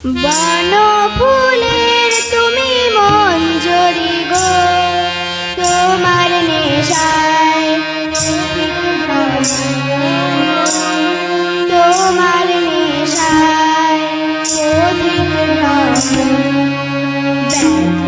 বন তুমি মঞ্জরি গো তোমার নেশায় তোমার নেশায় অধিক ভ্রমণ। ব্যাকুল